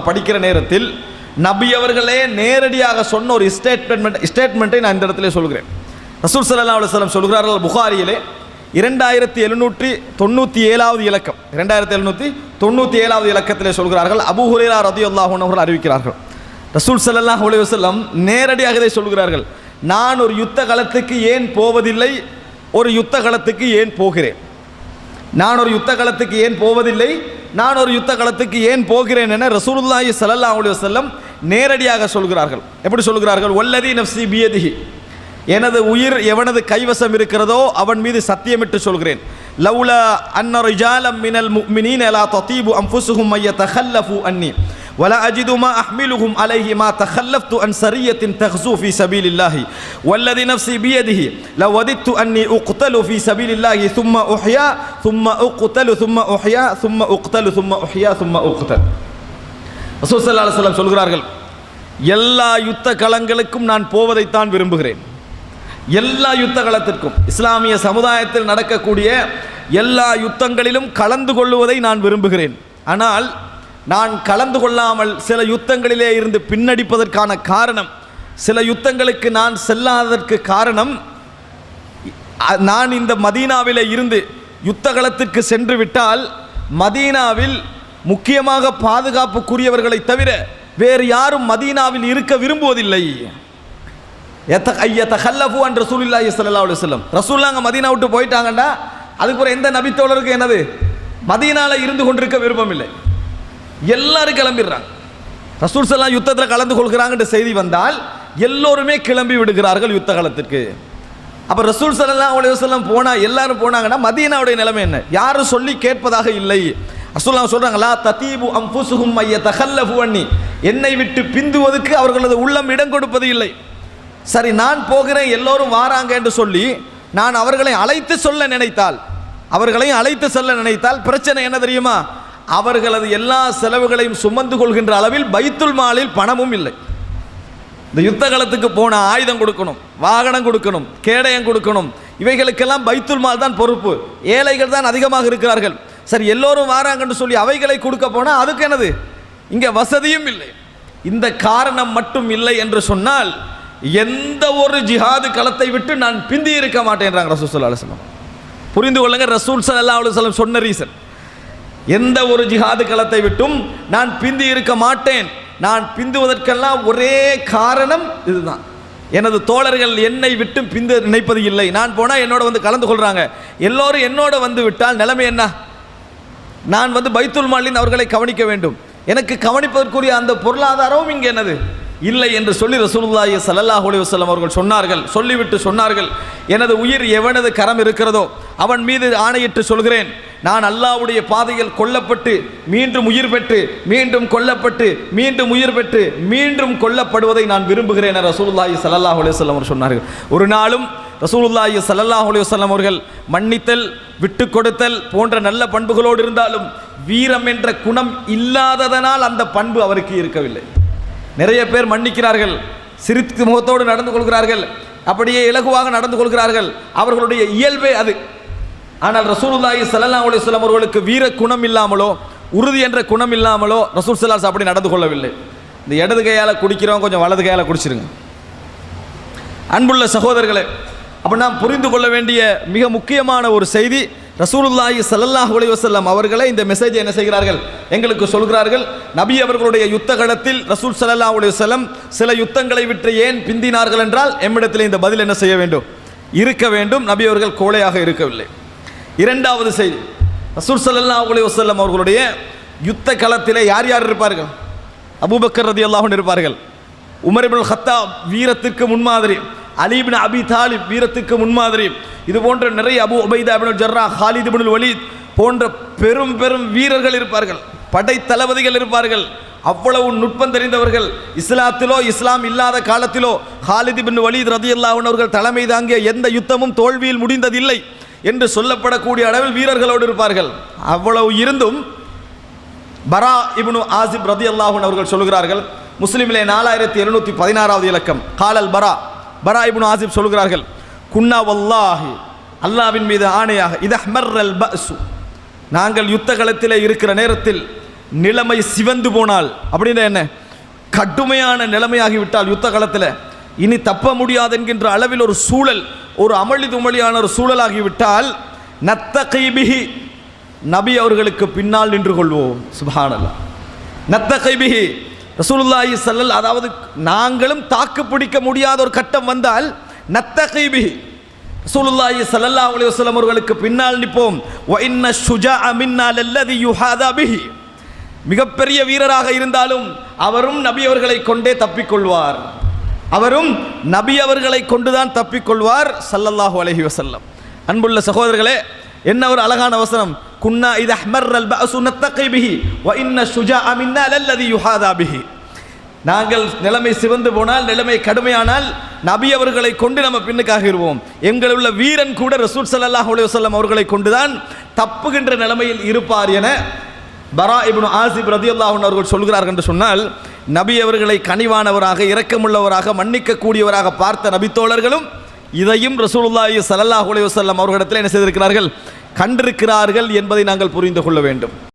படிக்கிற நேரத்தில் நபி அவர்களே நேரடியாக சொன்ன ஒரு ஸ்டேட்மெண்ட் ஸ்டேட்மெண்ட்டை நான் இந்த இடத்துல சொல்கிறேன். ரசூல் சல்லா அலுவலம் சொல்கிறார்கள் புகாரியிலே இரண்டாயிரத்தி எழுநூற்றி தொண்ணூற்றி ஏழாவது இலக்கம் இரண்டாயிரத்தி எழுநூற்றி தொண்ணூற்றி ஏழாவது இலக்கத்திலே சொல்கிறார்கள் அபு ஹுரேரா ரதி அவர்கள் அறிவிக்கிறார்கள். ரசூல் சல்லாஹ் அலுவலம் நேரடியாக இதை சொல்கிறார்கள் நான் ஒரு யுத்த களத்துக்கு ஏன் போவதில்லை? ஒரு யுத்த களத்துக்கு ஏன் போகிறேன்? நான் ஒரு யுத்த களத்துக்கு ஏன் போவதில்லை? நான் ஒரு யுத்த களத்துக்கு ஏன் போகிறேன் என ரசூலுல்லாஹி சல்லா அலி வல்லம் நேரடியாக சொல்கிறார்கள். எப்படி சொல்கிறார்கள்? ஒல்லதி நப்சி பியதிஹி. எனது உயிர் எவனது கைவசம் இருக்கிறதோ அவன் மீது சத்தியமிட்டு சொல்கிறேன். லவ்ல அன்னரிஜாலம் மினல் முக்மினீன் அலா தத்தீபு அம்புசுஹும் மைய தஹல்லஃபு அன்னி. ولا أجد ما أحملهم عليه ما تخلفت عن سرية تغزو في سبيل الله والذي نفسي بيده لو وددت أني أقتل في سبيل الله ثم أحيا ثم أقتل ثم أحيا ثم أقتل ثم أحيا ثم أقتل ரசூல் ஸல்லல்லாஹு அலைஹி வஸல்லம் சொல்கிறார்கள் எல்லா யுத்த களங்களுக்கும் நான் போவதைத்தான் விரும்புகிறேன் எல்லா யுத்த களத்திற்கும் இஸ்லாமிய சமுதாயத்தில் நடக்கக்கூடிய எல்லா யுத்தங்களிலும் கலந்து கொள்ளுவதை நான் விரும்புகிறேன் ஆனால் நான் கலந்து கொள்ளாமல் சில யுத்தங்களிலே இருந்து பின்னடிப்பதற்கான காரணம் சில யுத்தங்களுக்கு நான் செல்லாததற்கு காரணம் நான் இந்த மதீனாவிலே இருந்து யுத்தகலத்திற்கு சென்று விட்டால் மதீனாவில் முக்கியமாக பாதுகாப்புக்குரியவர்களை தவிர வேறு யாரும் மதீனாவில் இருக்க விரும்புவதில்லை. எத்த ஐயத்தஹல்லஃபு அன் ரசூலுல்லாஹி ஸல்லல்லாஹு அலைஹி வஸல்லம். ரசூல்லாங்க மதீனா விட்டு போயிட்டாங்கடா அதுக்கப்புறம் எந்த நபித்தோழருக்கு என்னது? மதீனாவில் இருந்து கொண்டிருக்க விருப்பம் இல்லை எல்லாரும் கிளம்பிடுறாங்க. ரசூல் செல்லாம் யுத்தத்தில் கலந்து கொள்கிறாங்கன்ற செய்தி வந்தால் எல்லோருமே கிளம்பி விடுகிறார்கள் யுத்த காலத்திற்கு. அப்போ ரசூல் ஸல்லல்லாஹு அலைஹி செல்லம் போனால் எல்லாரும் போனாங்கன்னா மதீனாவுடைய நிலைமை என்ன? யாரும் சொல்லி கேட்பதாக இல்லை. ரசூலுல்லாஹ் சொல்கிறாங்களா ததீபு அம்புசுஹும் ஐய தகல்ல புவண்ணி என்னை விட்டு பிந்துவதற்கு அவர்களது உள்ளம் இடம் கொடுப்பது இல்லை. சரி நான் போகிறேன் எல்லோரும் வாராங்க என்று சொல்லி நான் அவர்களை அழைத்து சொல்ல நினைத்தால் அவர்களையும் அழைத்து செல்ல நினைத்தால் பிரச்சனை என்ன தெரியுமா? அவர்களது எல்லா செலவுகளையும் சுமந்து கொள்கின்ற அளவில் பைத்துல் மாலில் பணமும் இல்லை. இந்த யுத்த காலத்துக்கு போன ஆயுதம் கொடுக்கணும் வாகனம் கொடுக்கணும் கேடயம் கொடுக்கணும். இவைகளுக்கெல்லாம் பைத்துல் மால் தான் பொறுப்பு. ஏழைகள் தான் அதிகமாக இருக்கிறார்கள். சரி எல்லோரும் வாராங்கன்னு சொல்லி அவைகளை கொடுக்க போனால் அதுக்கு என்னது? இங்கே வசதியும் இல்லை. இந்த காரணம் மட்டும் இல்லை என்று சொன்னால் எந்த ஒரு ஜிஹாது களத்தை விட்டு நான் பிந்தி இருக்க மாட்டேன்றாங்க ரசூல் சல்லா அலுவலம் புரிந்து கொள்ளுங்க ரசூல் சல்லா அலுவலம் சொன்ன ரீசன் எந்த ஒரு ஜிஹாது களத்தை விட்டும் நான் பிந்தி இருக்க மாட்டேன். நான் பிந்துவதற்கெல்லாம் ஒரே காரணம் இதுதான். எனது தோழர்கள் என்னை விட்டு பிந்து நினைப்பது இல்லை. நான் போனால் என்னோட வந்து கலந்து கொள்கிறாங்க எல்லோரும் என்னோட வந்து விட்டால் நிலைமை என்ன? நான் வந்து பைத்துல் மாலின் அவர்களை கவனிக்க வேண்டும். எனக்கு கவனிப்பதற்குரிய அந்த பொருளாதாரமும் இங்கே என்னது? இல்லை என்று சொல்லி ரசூலுல்லாஹி சல்லாஹ் அலைஹி வஸல்லம் அவர்கள் சொன்னார்கள். சொல்லிவிட்டு சொன்னார்கள். எனது உயிர் எவனது கரம் இருக்கிறதோ அவன் மீது ஆணையிட்டு சொல்கிறேன். நான் அல்லாவுடைய பாதையில் கொல்லப்பட்டு மீண்டும் உயிர் பெற்று மீண்டும் கொல்லப்பட்டு மீண்டும் உயிர் பெற்று மீண்டும் கொல்லப்படுவதை நான் விரும்புகிறேன் என ரசூலுல்லாஹி சல்லாஹ் அலைஹி அவர் சொன்னார்கள். ஒரு நாளும் ரசூலுல்லாஹி சல்லாஹ் அலைஹி அவர்கள் மன்னித்தல் விட்டு கொடுத்தல் போன்ற நல்ல பண்புகளோடு இருந்தாலும் வீரம் என்ற குணம் இல்லாததனால் அந்த பண்பு அவருக்கு இருக்கவில்லை. நிறைய பேர் மன்னிக்கிறார்கள் சிரித்து முகத்தோடு நடந்து கொள்கிறார்கள் அப்படியே இலகுவாக நடந்து கொள்கிறார்கள். அவர்களுடைய இயல்பே அது. ஆனால் ரசூலுல்லாஹி சல்லா அலைஹி அவர்களுக்கு வீர குணம் இல்லாமலோ உறுதி என்ற குணம் இல்லாமலோ ரசூல் சல்லாஸ் அப்படி நடந்து கொள்ளவில்லை. இந்த இடது கையால் குடிக்கிறவங்க கொஞ்சம் வலது கையால் குடிச்சிருங்க. அன்புள்ள சகோதரர்களே அப்போ நாம் புரிந்து கொள்ள வேண்டிய மிக முக்கியமான ஒரு செய்தி ரசூலுல்லாஹி சல்லல்லாஹ் அலி வஸல்லம் அவர்களே இந்த மெசேஜை என்ன செய்கிறார்கள்? எங்களுக்கு சொல்கிறார்கள் நபி அவர்களுடைய யுத்த களத்தில் ரசூல் சல்லல்லா அலி வஸல்லம் சில யுத்தங்களை விட்டு ஏன் பிந்தினார்கள் என்றால் எம்மிடத்தில் இந்த பதில் என்ன செய்ய வேண்டும்? இருக்க வேண்டும். நபி அவர்கள் கோழையாக இருக்கவில்லை. இரண்டாவது செய்தி. ரசூல் சல்லா அலி வசல்லம் அவர்களுடைய யுத்த களத்தில் யார் யார் இருப்பார்கள்? அபூபக்கர் ரதி அல்லாஹன் இருப்பார்கள். உமரிபுல் ஹத்தா வீரத்திற்கு முன்மாதிரி அலிபின் அபி தாலிப் வீரத்துக்கு முன்மாதிரி இது போன்ற நிறைய Abu Ubaidah ibnul Jarrah Khalid bin Walid போன்ற பெரும் பெரும் வீரர்கள் இருப்பார்கள். படை தளபதிகள் இருப்பார்கள். அவ்வளவு நுட்பம் தெரிந்தவர்கள். இஸ்லாத்திலோ இஸ்லாம் இல்லாத காலத்திலோ ஹாலித் பின் வலித் ரதி அல்லாஹன் அவர்கள் தலைமை தாங்கிய எந்த யுத்தமும் தோல்வியில் முடிந்ததில்லை. என்று சொல்லப்படக்கூடிய அளவில் வீரர்களோடு இருப்பார்கள். அவ்வளவு இருந்தும் பரா இப்னு ஆசிப் ரதி அல்லாஹூன் அவர்கள் சொல்கிறார்கள் முஸ்லீமிலே நாலாயிரத்தி எழுநூற்றி பதினாறாவது இலக்கம். காலல் பரா பரா இப்னு ஆசிப் சொல்கிறார்கள் குன்னா வல்லாஹி அல்லாவின் மீது ஆணையாக இது அஹ்மர்ரல் பஸ்ஸு நாங்கள் யுத்த களத்திலே இருக்கிற நேரத்தில் நிலைமை சிவந்து போனால் அப்படின்னா என்ன? கடுமையான நிலைமையாகிவிட்டால் யுத்த காலத்தில். இனி தப்ப முடியாது என்கின்ற அளவில் ஒரு சூழல் ஒரு அமளி துமளியான ஒரு சூழலாகிவிட்டால் நத்த கைபிகி நபி அவர்களுக்கு பின்னால் நின்று கொள்வோம். சுபானல்லா நத்த கைபிகி ரசூலுல்லாஹி சல்லல் அதாவது நாங்களும் தாக்கு பிடிக்க முடியாத ஒரு கட்டம் வந்தால் நத்த கைபிகி ரசூலுல்லாஹி சல்லல்லா அலைஹி வஸல்லம் அவர்களுக்கு பின்னால் நிற்போம். வ இன்ன ஷுஜா மின்னா லல்லதி யுஹாதா பிஹி மிகப்பெரிய வீரராக இருந்தாலும் அவரும் நபி அவர்களை கொண்டே தப்பிக்கொள்வார் அவரும் நபி அவர்களை கொண்டுதான் தப்பிக்கொள்வார் சல்லல்லாஹு அலஹி வசல்லம் அன்புள்ள சகோதரர்களே என்ன ஒரு அழகான வசனம். குன்னா இது அஹ்மர் அல் பஅசு நத்தகை பிஹி வ இன்ன சுஜா அமின்னா லல்லதி யுஹாதா பிஹி. நாங்கள் நிலைமை சிவந்து போனால் நிலைமை கடுமையானால் நபி அவர்களை கொண்டு நம்ம பின்னுக்காகிடுவோம் எங்கள் உள்ள வீரன் கூட ரசூல் சல்லாஹ் அலைஹி வல்லம் அவர்களை கொண்டுதான் தப்புகின்ற நிலைமையில் இருப்பார் என பரா இப்னு ஆசிப் ரதி அல்லாஹன் அவர்கள் சொல்கிறார்கள் என்று சொன்னால் நபி அவர்களை கனிவானவராக இரக்கமுள்ளவராக மன்னிக்கக்கூடியவராக பார்த்த நபித்தோழர்களும் இதையும் ரசூலுல்லாஹி சல்லாஹ் அலைஹி வஸல்லம் அவர்களிடத்தில் என்ன செய்திருக்கிறார்கள்? கண்டிருக்கிறார்கள் என்பதை நாங்கள் புரிந்து கொள்ள வேண்டும்.